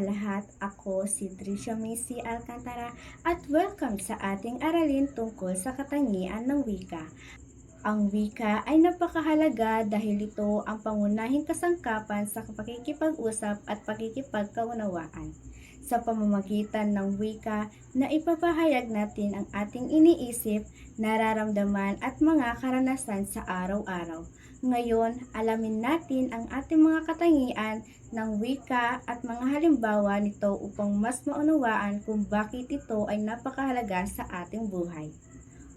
sa lahat. Ako si Tricia Macy Alcantara at welcome sa ating aralin tungkol sa katangian ng wika. Ang wika ay napakahalaga dahil ito ang pangunahing kasangkapan sa pakikipag-usap at pakikipagkaunawaan. Sa pamamagitan ng wika na ipapahayag natin ang ating iniisip, nararamdaman at mga karanasan sa araw-araw. Ngayon, alamin natin ang ating mga katangian ng wika at mga halimbawa nito upang mas maunawaan kung bakit ito ay napakahalaga sa ating buhay.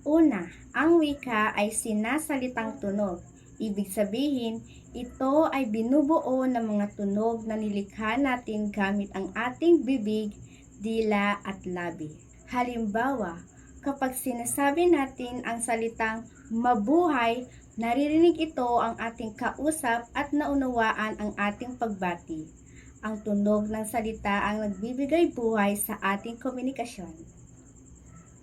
Una, ang wika ay sinasalitang tunog. Ibig sabihin, ito ay binubuo ng mga tunog na nilikha natin gamit ang ating bibig, dila at labi. Halimbawa, kapag sinasabi natin ang salitang mabuhay, naririnig ito ang ating kausap at naunawaan ang ating pagbati. Ang tunog ng salita ang nagbibigay buhay sa ating komunikasyon.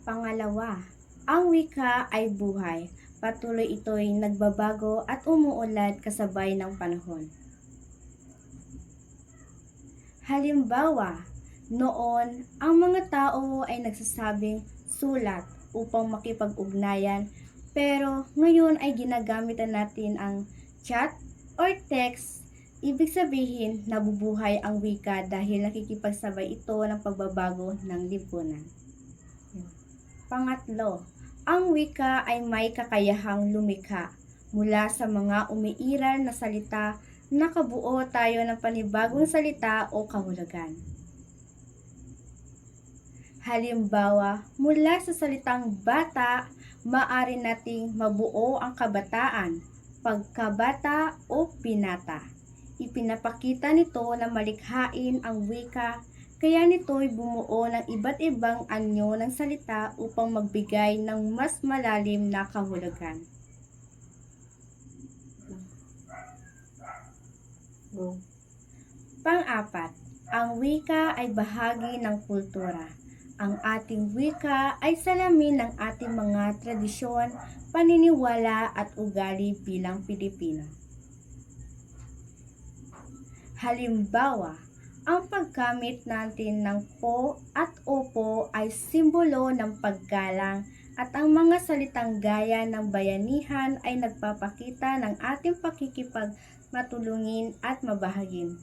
Pangalawa, ang wika ay buhay. Patuloy ito'y nagbabago at umuunlad kasabay ng panahon. Halimbawa, noon, ang mga tao ay nagsasabing sulat upang makipag-ugnayan, pero ngayon ay ginagamit na natin ang chat or text. Ibig sabihin, nabubuhay ang wika dahil nakikipagsabay ito ng pagbabago ng lipunan. Pangatlo, ang wika ay may kakayahang lumikha mula sa mga umiiral na salita nakabuo tayo ng panibagong salita o kahulugan. Halimbawa, mula sa salitang bata, maari nating mabuo ang kabataan, pagkabata o pinata. Ipinapakita nito na malikhain ang wika, kaya nito'y bumuo ng iba't ibang anyo ng salita upang magbigay ng mas malalim na kahulugan. Pang-apat, ang wika ay bahagi ng kultura. Ang ating wika ay salamin ng ating mga tradisyon, paniniwala at ugali bilang Pilipino. Halimbawa, ang paggamit natin ng po at opo ay simbolo ng paggalang at ang mga salitang gaya ng bayanihan ay nagpapakita ng ating pakikipag matulungin at mabahagin.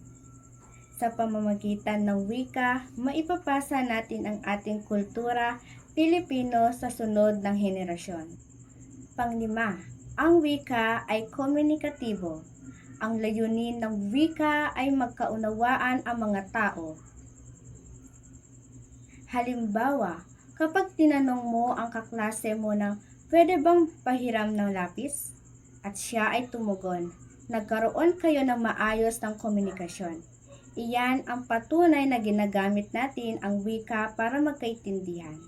Sa pamamagitan ng wika, maipapasa natin ang ating kultura Pilipino sa sunod ng henerasyon. Panglima, ang wika ay komunikatibo. Ang layunin ng wika ay magkaunawaan ang mga tao. Halimbawa, kapag tinanong mo ang kaklase mo ng pwede bang pahiram ng lapis? At siya ay tumugon, nagkaroon kayo ng maayos ng komunikasyon. Iyan ang patunay na ginagamit natin ang wika para magkaintindihan.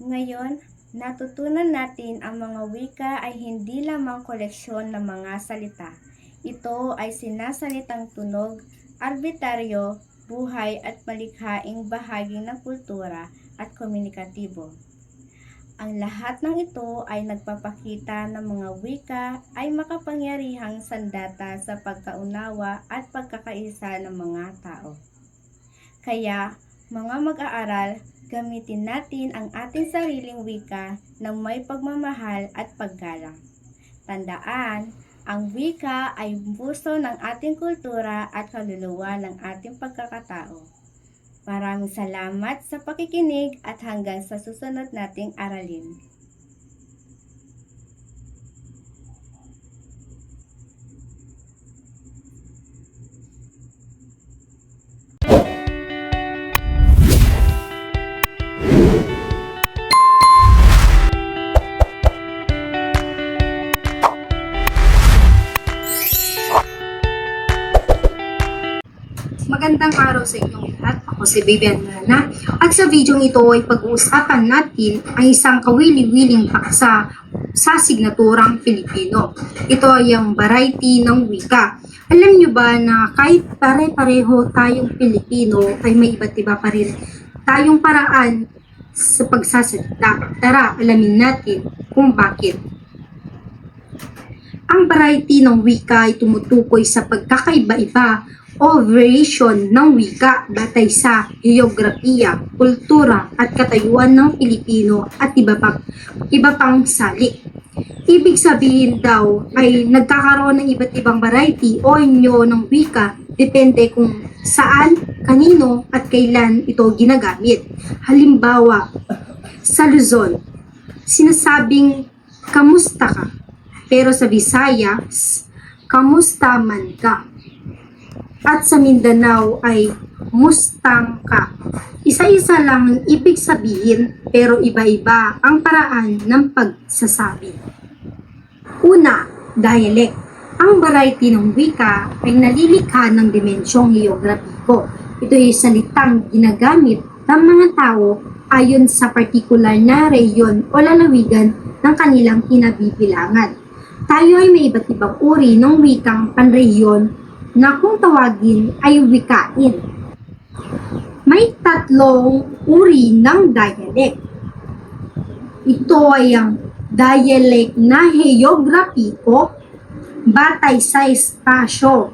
Ngayon, natutunan natin ang mga wika ay hindi lamang koleksyon ng mga salita. Ito ay sinasalitang tunog, arbitaryo, buhay at malikhaing bahagi ng kultura at komunikatibo. Ang lahat ng ito ay nagpapakita ng mga wika ay makapangyarihang sandata sa pagkaunawa at pagkakaisa ng mga tao. Kaya, mga mag-aaral, gamitin natin ang ating sariling wika ng may pagmamahal at paggalang. Tandaan, ang wika ay puso ng ating kultura at kaluluwa ng ating pagkakatao. Maraming salamat sa pakikinig at hanggang sa susunod nating aralin. Magandang araw sa inyong lahat. Ako si Vivian Lana. At sa video ito ay pag-uusapan natin ang isang kawili-wiling paksa sa signaturang Pilipino. Ito ay ang variety ng wika. Alam nyo ba na kahit pare-pareho tayong Pilipino ay may iba't iba pa rin tayong paraan sa pagsasalita. Tara, alamin natin kung bakit. Ang variety ng wika ay tumutukoy sa pagkakaiba-iba o variation ng wika batay sa geografiya, kultura at katayuan ng Pilipino at iba pang, iba pang salik. Ibig sabihin daw ay nagkakaroon ng iba't ibang variety o inyo ng wika depende kung saan, kanino at kailan ito ginagamit. Halimbawa, sa Luzon, sinasabing kamusta ka? Pero sa Visayas, kamusta man ka? At sa Mindanao ay mustang ka. Isa-isa lang ang ibig sabihin pero iba-iba ang paraan ng pagsasabi. Una, dialect. Ang variety ng wika ay nalilikha ng dimensyong geograpiko. Ito ay salitang ginagamit ng mga tao ayon sa partikular na reyon o lalawigan ng kanilang kinabibilangan. Tayo ay may iba't ibang uri ng wikang panrehiyon na kung tawagin ay wikain. May tatlong uri ng dialect. Ito ay ang dialect na heograpiko batay sa espasyo.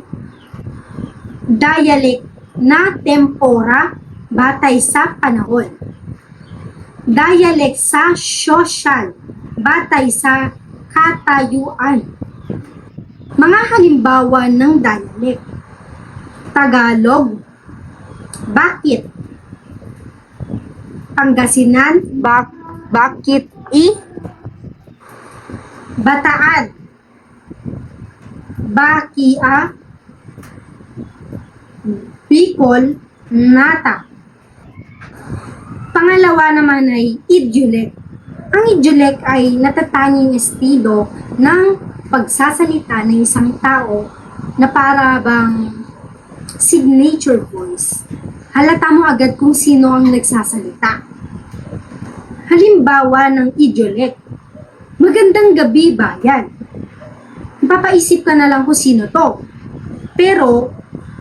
Dialect na tempora batay sa panahon. Dialect sa social batay sa katayuan. Mga halimbawa ng dialect. Tagalog. Bakit? Pangasinan. Bak bakit i? Bataan. Bakia. Bicol. Nata. Pangalawa naman ay idiolect. Ang idiolect ay natatanging estilo ng pagsasalita ng isang tao na para bang signature voice. Halata mo agad kung sino ang nagsasalita. Halimbawa ng idiolect. Magandang gabi bayan. Papaisip ka na lang kung sino to. Pero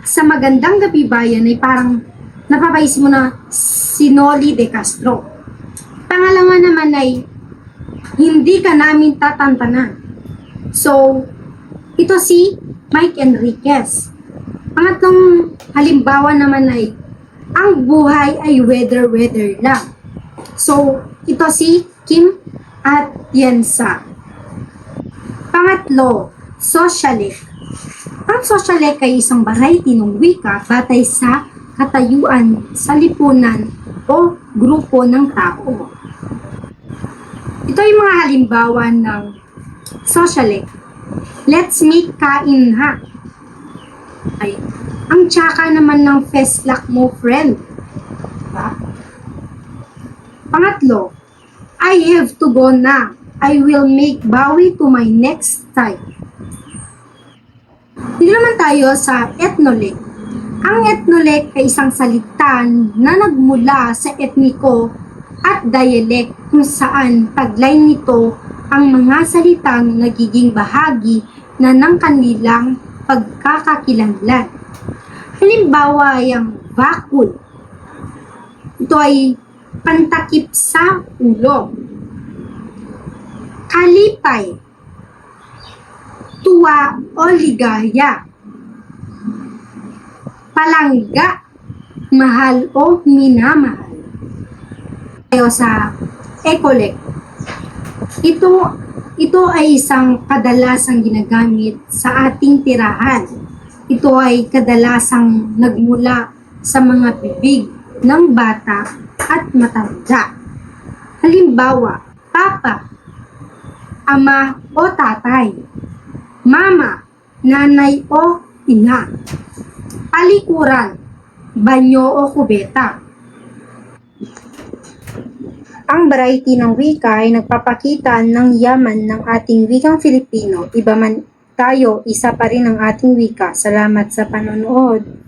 sa magandang gabi bayan ay parang napapaisip mo na si Noli de Castro. Pangalawa naman ay hindi ka namin tatantanan. So, ito si Mike Enriquez. Pangatlong halimbawa naman ay ang buhay ay weather-weather lang. So, ito si Kim at Yensa. Pangatlo, socialist. Ang socialite ay isang variety ng wika batay sa katayuan sa lipunan o grupo ng tao. Ito ay mga halimbawa ng socialite. Let's make kain ha. Ay, ang tsaka naman ng festlak mo, friend. Diba? Pangatlo, I have to go na. I will make bawi to my next time. Dito naman tayo sa etnolek. Ang etnolek ay isang salita na nagmula sa etniko at dialect kung saan taglay nito ang mga salitang nagiging bahagi na ng kanilang pagkakakilanlan. Halimbawa ay bakul. Ito ay pantakip sa ulo. Kalipay. Tuwa o ligaya. Palangga. Mahal o minamahal. Tayo sa ecolect. Ito ito ay isang kadalasang ginagamit sa ating tirahan. Ito ay kadalasang nagmula sa mga bibig ng bata at matanda. Halimbawa, papa, ama o tatay, mama, nanay o ina, palikuran, banyo o kubeta. Ang variety ng wika ay nagpapakita ng yaman ng ating wikang Filipino. Iba man tayo, isa pa rin ang ating wika. Salamat sa panonood.